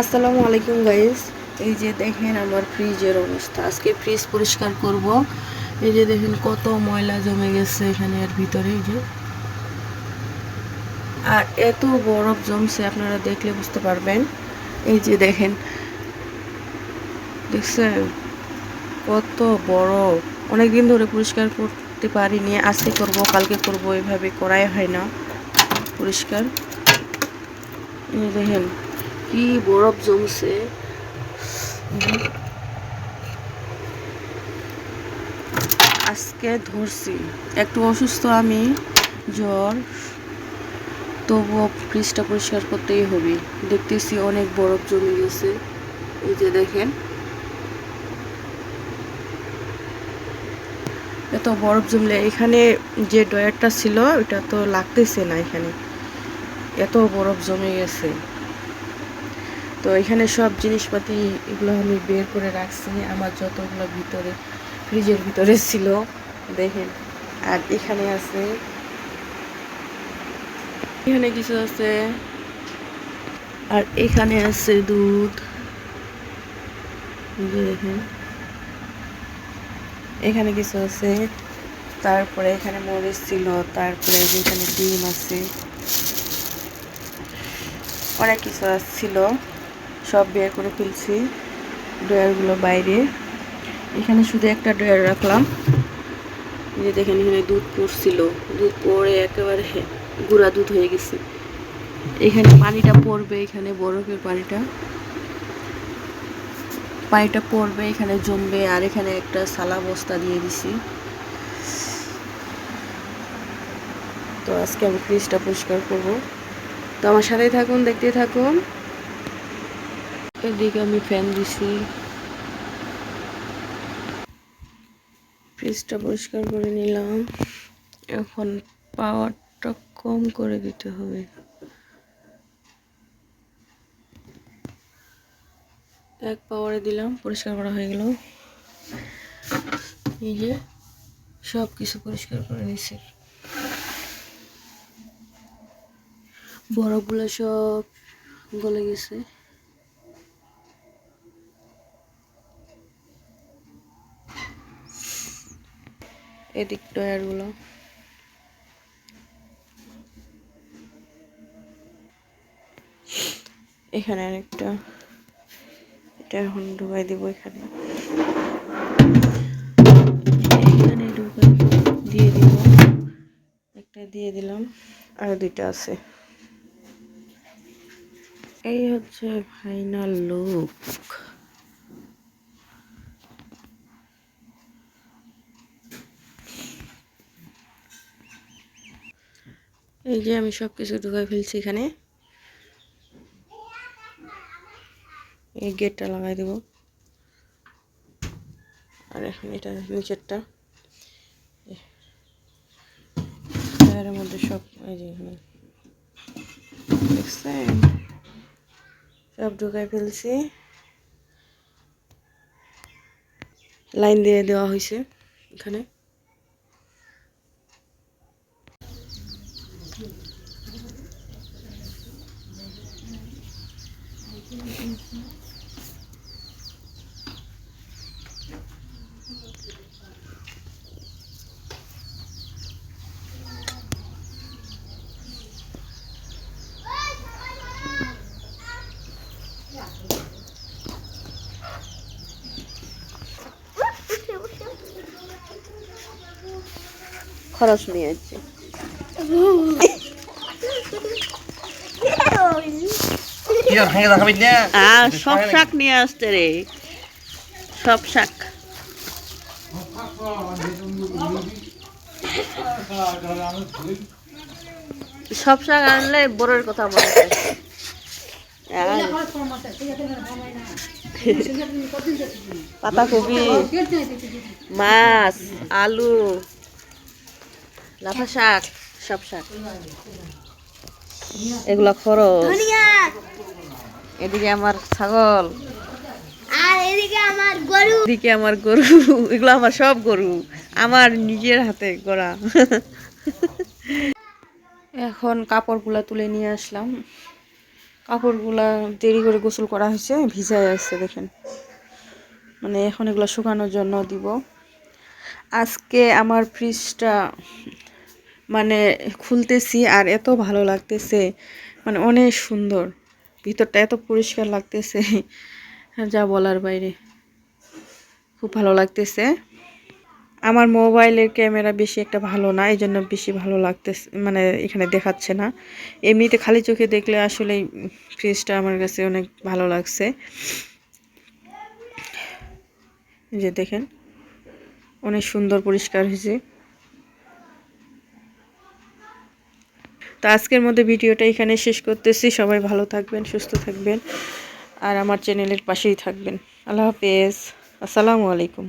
আসসালামু আলাইকুম গাইস এই যে দেখেন আমার ফ্রিজের অবস্থা। আজকে ফ্রিজ পরিষ্কার করব। এই যে দেখেন কত ময়লা জমে গেছে এখানে এর ভিতরে, এই যে। আর এত বরফ জমছে, আপনারা দেখলে বুঝতে পারবেন। এই যে দেখেন, দেখছেন? কত বরফ। অনেকদিন ধরে পরিষ্কার করতে পারিনি। আজকে করব, কালকে করব, এভাবে করাই হয় না। পরিষ্কার। দেখেন কি বরফ জমছে। আজকে ধরছি। একটু অসুস্থ আমি, জ্বর। তবুও ফ্রিজটা পরিষ্কার করতেই হবে। দেখতেছি অনেক বরফ জমে গেছে। এই যে দেখেন। এত বরফ জমলে এখানে যে ডয়ারটা ছিল, ওটা তো লাগতেছে না এখানে। এত বরফ জমে গেছে। তো এখানে সব জিনিসপাতি এগুলো আমি বের করে রাখছি, আমার যতগুলো ভিতরে, ফ্রিজের ভিতরে ছিল, দেখেন। আর এখানে আছে, এখানে কিছু আছে, আর এখানে আছে দুধ। দেখেন। এখানে কিছু আছে, তারপরে এখানে মরিচ ছিল, তারপরে এখানে ডিম আছে। অনেক কিছু ছিল। সব বের করে ফেলছি, ড্রয়ারগুলো বাইরে। এখানে শুধু একটা ড্রয়ার রাখলাম। যে দেখেন, এখানে দুধ পড়ছিল। দুধ পড়ে একেবারে গুঁড়া দুধ হয়ে গেছে। এখানে পানিটা পড়বে, এখানে বরফের পানিটা। পানিটা পড়বে, এখানে জমবে, আর এখানে একটা সালা বস্তা দিয়ে দিছি। তো আজকে আমি ফ্রিজটা পরিষ্কার করব। তো আমার সাথেই থাকুন দেখতে থাকুন। এদিকে আমি ফ্যান দিছি। ফ্রিজটা পরিষ্কার করে নিলাম। এখন পাওয়ারটা কম করে দিতে হবে। এক পাওয়ারে দিলাম, পরিষ্কার করা হয়ে গেল। এই যে সব কিছু পরিষ্কার করে নিছি। বরফগুলো সব গলে গেছে। এদিক টয়ারগুলো এখানে আরেকটা। এটা এখন ঢুকাই দিব এখানে। এখানে ঢুকাই দিয়ে দিব। একটা দিয়ে দিলাম। আর দুইটা আছে। এই হচ্ছে ফাইনাল লুক এই যে আমি সব কিছু ঢুকাই ফেলছি এখানে। এই গেটটা লাগাই দেব। আর এখন এটা নিচেরটা। এর মধ্যে সব, এই যে এখানে। দেখছেন সব ঢুকাই ফেলছি। লাইন দিয়ে দেওয়া হয়েছে এখানে। 걸어주면 되지. সব শাক নিয়ে আসতে রে। সব শাক। সব শাক আনলে বড়ের কথা আর পাতাকপি মাছ আলু লাফা শাক সব শাক। এগুলো খরচ। এদিকে আমার ছাগল। আর এদিকে আমার গরু। এদিকে আমার গরু এগুলো আমার সব গরু আমার নিজের হাতে গড়া। এখন কাপড়গুলো তুলে নিয়ে আসলাম। কাপড়গুলা দেরি করে গোসল করা হয়েছে ভিজায় আছে দেখেন। মানে এখন এগুলো শুকানোর জন্য দিব। আজকে আমার ফ্রিজটা মানে খুলতেছি আর এত ভালো লাগতেছে মানে অনেক সুন্দর। ভিতরটা এত পরিষ্কার লাগতেছে, যা বলার বাইরে। খুব ভালো লাগতেছে। আমার মোবাইলের ক্যামেরা বেশি একটা ভালো না এই জন্য বেশি ভালো লাগতেছে মানে এখানে দেখাচ্ছে না। এমনিতে খালি চোখে দেখলে আসলে ফ্রিজটা আমার কাছে অনেক ভালো লাগছে। যে দেখেন, অনেক সুন্দর পরিষ্কার হয়েছে। তো আজকের মধ্যে ভিডিওটা এখানে শেষ করতেছি। সবাই ভালো থাকবেন, সুস্থ থাকবেন, আর আমার চ্যানেলের পাশেই থাকবেন। আল্লাহ হাফেজ। আসসালামু আলাইকুম।